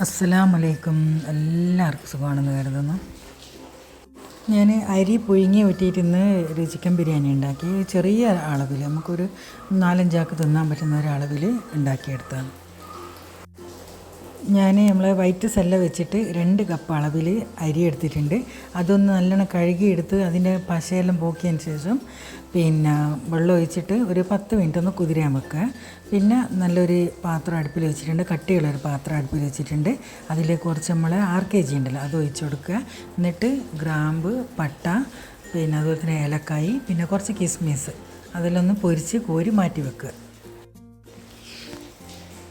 അസ്സലാമലൈക്കും. എല്ലാവർക്കും സുഖമാണെന്ന് കരുതുന്നു. ഞാൻ അരി പുഴുങ്ങി ഊറ്റിയിട്ടിന്ന് ഒരു ചിക്കൻ ബിരിയാണി ഉണ്ടാക്കി. ചെറിയ അളവിൽ നമുക്കൊരു നാലഞ്ചാക്ക് തിന്നാൻ പറ്റുന്ന ഒരു അളവിൽ ഉണ്ടാക്കിയെടുത്താണ് ഞാൻ നമ്മളെ വൈറ്റ് സെല്ല വെച്ചിട്ട് രണ്ട് കപ്പ് അളവിൽ അരി എടുത്തിട്ടുണ്ട്. അതൊന്ന് നല്ലോണം കഴുകിയെടുത്ത് അതിന്റെ പശയെല്ലാം പോക്കിയതിന് ശേഷം പിന്നെ വെള്ളം ഒഴിച്ചിട്ട് ഒരു പത്ത് മിനിറ്റ് ഒന്ന് കുതിരാൻ വെക്കുക. പിന്നെ നല്ലൊരു പാത്രം അടുപ്പിൽ വെച്ചിട്ടുണ്ട്. കട്ടിയുള്ളൊരു പാത്രം അടുപ്പിൽ വെച്ചിട്ടുണ്ട്. അതിൽ കുറച്ച് നമ്മൾ ആർ കെ ജി ഉണ്ടല്ലോ അത് ഒഴിച്ചു കൊടുക്കുക. എന്നിട്ട് ഗ്രാമ്പ് പട്ട പിന്നെ അതുപോലെ തന്നെ ഏലക്കായി പിന്നെ കുറച്ച് കിസ്മിസ്. അതെല്ലാം ഒന്ന് പൊരിച്ച് കോരി മാറ്റി വെക്കുക.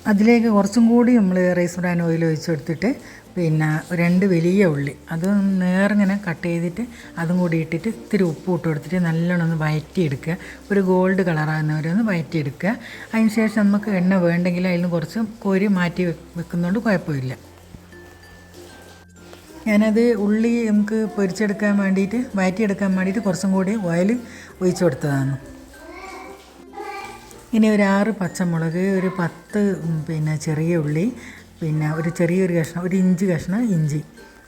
അതിലേക്ക് കുറച്ചും കൂടി നമ്മൾ റൈസ് ബ്രാൻ ഓയിൽ ഒഴിച്ച് കൊടുത്തിട്ട് പിന്നെ രണ്ട് വലിയ ഉള്ളി. അത് നേർങ്ങനെ കട്ട് ചെയ്തിട്ട് അതും കൂടി ഇട്ടിട്ട് ഇത്തിരി ഉപ്പ് ഇട്ട് കൊടുത്തിട്ട് നല്ലോണം ഒന്ന് വയറ്റിയെടുക്കുക. ഒരു ഗോൾഡ് കളറാകുന്നവരെ ഒന്ന് വയറ്റിയെടുക്കുക. അതിന് ശേഷം നമുക്ക് എണ്ണ വേണ്ടെങ്കിൽ അതിൽ നിന്ന് കുറച്ച് കോരി മാറ്റി വെക്കുന്നതുകൊണ്ട് കുഴപ്പമില്ല. ഞാനത് ഉള്ളി നമുക്ക് പൊരിച്ചെടുക്കാൻ വേണ്ടിയിട്ട് വയറ്റിയെടുക്കാൻ വേണ്ടിയിട്ട് കുറച്ചും കൂടി ഓയിൽ ഒഴിച്ചു കൊടുത്തതാണ്. ഇനി ഒരു ആറ് പച്ചമുളക് ഒരു പത്ത് പിന്നെ ചെറിയ ഉള്ളി പിന്നെ ഒരു ചെറിയൊരു കഷ്ണം ഒരു ഇഞ്ച് കഷ്ണം ഇഞ്ചി.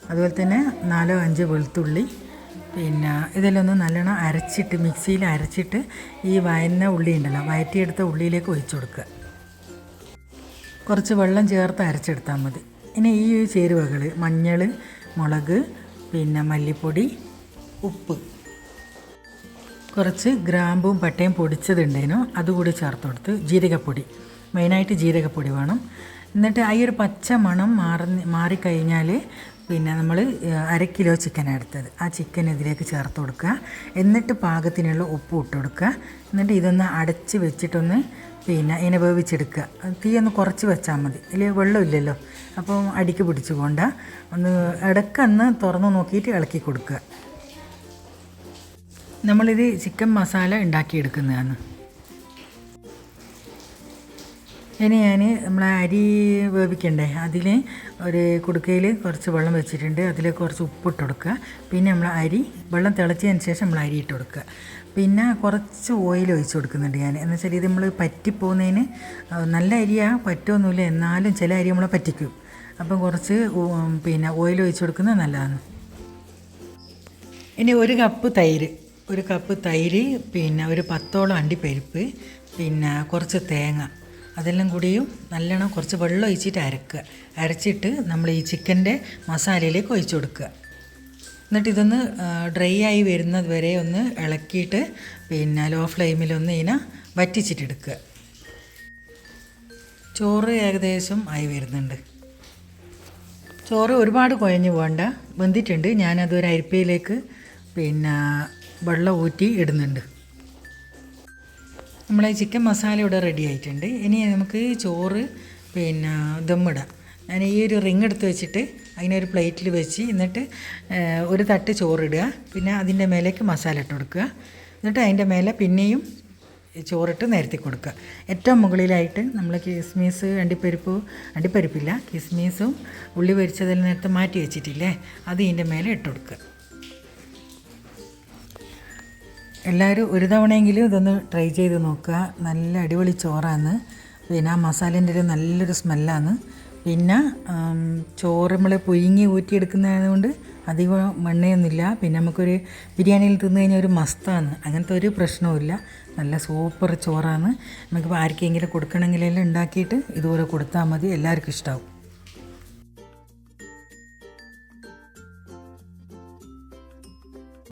അതുപോലെ തന്നെ നാലോ അഞ്ച് വെളുത്തുള്ളി. പിന്നെ ഇതെല്ലാം ഒന്ന് നല്ലോണം അരച്ചിട്ട് മിക്സിയിൽ അരച്ചിട്ട് ഈ വയന്ന ഉള്ളി ഉണ്ടല്ലോ വയറ്റിയെടുത്ത ഉള്ളിയിലേക്ക് ഒഴിച്ചു കൊടുക്കുക. കുറച്ച് വെള്ളം ചേർത്ത് അരച്ചെടുത്താൽ മതി. ഇനി ഈ ചേരുവകൾ മഞ്ഞൾ മുളക് പിന്നെ മല്ലിപ്പൊടി ഉപ്പ്. കുറച്ച് ഗ്രാമ്പും പട്ടയും പൊടിച്ചതുണ്ടേനു അതുകൂടി ചേർത്ത് കൊടുത്ത് ജീരകപ്പൊടി. മെയിനായിട്ട് ജീരകപ്പൊടി വേണം. എന്നിട്ട് ആ ഒരു പച്ച മണം മാറി മാറിക്കഴിഞ്ഞാൽ പിന്നെ നമ്മൾ അര കിലോ ചിക്കൻ എടുത്തത്. ആ ചിക്കൻ ഇതിലേക്ക് ചേർത്ത് കൊടുക്കുക. എന്നിട്ട് പാകത്തിനുള്ള ഉപ്പ് ഇട്ട് കൊടുക്കുക. എന്നിട്ട് ഇതൊന്ന് അടച്ച് വെച്ചിട്ടൊന്ന് പിന്നെ ഇതിനെ വേവിച്ചെടുക്കുക. ഒന്ന് കുറച്ച് വെച്ചാൽ മതി. ഇതിൽ വെള്ളമില്ലല്ലോ അപ്പോൾ അടിക്ക് പിടിച്ചു പോണ്ട ഒന്ന് ഇടയ്ക്കൊന്ന് തുറന്ന് നോക്കിയിട്ട് ഇളക്കി കൊടുക്കുക. നമ്മളിത് ചിക്കൻ മസാല ഉണ്ടാക്കിയെടുക്കുന്നതാണ്. ഇനി ഞാൻ നമ്മളെ അരി വേവിക്കണ്ടേ? അതിൽ ഒരു കുടുക്കയിൽ കുറച്ച് വെള്ളം വെച്ചിട്ടുണ്ട്. അതിൽ കുറച്ച് ഉപ്പിട്ട് കൊടുക്കുക. പിന്നെ നമ്മൾ അരി വെള്ളം തിളച്ചതിന് ശേഷം നമ്മൾ അരി ഇട്ട് കൊടുക്കുക. പിന്നെ കുറച്ച് ഓയിൽ ഒഴിച്ച് കൊടുക്കുന്നുണ്ട് ഞാൻ. എന്ന് വെച്ചാൽ ഇത് നമ്മൾ പറ്റിപ്പോകുന്നതിന് നല്ല അരിയാ പറ്റുമൊന്നുമില്ല എന്നാലും ചില അരി നമ്മളെ പറ്റിക്കും. അപ്പം കുറച്ച് പിന്നെ ഓയിൽ ഒഴിച്ച് കൊടുക്കുന്നത് നല്ലതാണ്. ഇനി ഒരു കപ്പ് തൈര്. ഒരു കപ്പ് തൈര് പിന്നെ ഒരു പത്തോളം അണ്ടിപ്പരിപ്പ് പിന്നെ കുറച്ച് തേങ്ങ. അതെല്ലാം കൂടിയും നല്ലോണം കുറച്ച് വെള്ളം ഒഴിച്ചിട്ട് അരക്കുക. അരച്ചിട്ട് നമ്മൾ ഈ ചിക്കന്റെ മസാലയിലേക്ക് ഒഴിച്ചു കൊടുക്കുക. എന്നിട്ട് ഇതൊന്ന് ഡ്രൈ ആയി വരുന്നത് വരെ ഒന്ന് ഇളക്കിയിട്ട് പിന്നെ ലോ ഫ്ലെയിമിലൊന്ന് ഇതിനെ വറ്റിച്ചിട്ടെടുക്കുക ചോറ് ഏകദേശം ആയി വരുന്നുണ്ട്. ചോറ് ഒരുപാട് കുഴഞ്ഞ് പോകണ്ട. വെന്തിട്ടുണ്ട്. ഒരു അരിപ്പയിലേക്ക് പിന്നെ വെള്ളം ഊറ്റി ഇടുന്നുണ്ട്. നമ്മളെ ചിക്കൻ മസാല ഇവിടെ റെഡി ആയിട്ടുണ്ട്. ഇനി നമുക്ക് ചോറ് പിന്നെ ദമ്മിടാം ഞാൻ ഈ ഒരു റിങ് എടുത്ത് വെച്ചിട്ട് അതിനൊരു പ്ലേറ്റിൽ വെച്ച് എന്നിട്ട് ഒരു തട്ട് ചോറിടുക പിന്നെ അതിന്റെ മേലേക്ക് മസാല ഇട്ട് കൊടുക്കുക. എന്നിട്ട് അതിന്റെ മേലെ പിന്നെയും ചോറിട്ട് നിരത്തി കൊടുക്കുക. ഏറ്റവും മുകളിലായിട്ട് നമ്മൾ കിസ്മീസ് അണ്ടിപ്പരിപ്പ് അണ്ടിപ്പരിപ്പില്ല കിസ്മീസും ഉള്ളി പൊരിച്ചതിൽ നേരത്തെ മാറ്റി വെച്ചിട്ടില്ലേ? അത് ഇതിന്റെ മേലെ ഇട്ട് കൊടുക്കുക. എല്ലാവരും ഒരു തവണയെങ്കിലും ഇതൊന്ന് ട്രൈ ചെയ്ത് നോക്കുക. നല്ല അടിപൊളി ചോറാണ് പിന്നെ ആ മസാലേന്റെ ഒരു നല്ലൊരു സ്മെല്ലാണ് പിന്നെ ചോറ് നമ്മൾ പുഴുങ്ങി ഊറ്റിയെടുക്കുന്നതുകൊണ്ട് അധികം മണ്ണയൊന്നുമില്ല. പിന്നെ നമുക്കൊരു ബിരിയാണിയിൽ തിന്നു കഴിഞ്ഞാൽ ഒരു മസ്താണ് അങ്ങനത്തെ ഒരു പ്രശ്നവുമില്ല. നല്ല സൂപ്പർ ചോറാണ് നമുക്ക് ആർക്കെങ്കിലും കൊടുക്കണമെങ്കിലെല്ലാം ഉണ്ടാക്കിയിട്ട് ഇതുപോലെ കൊടുത്താൽ മതി. എല്ലാവർക്കും ഇഷ്ടമാവും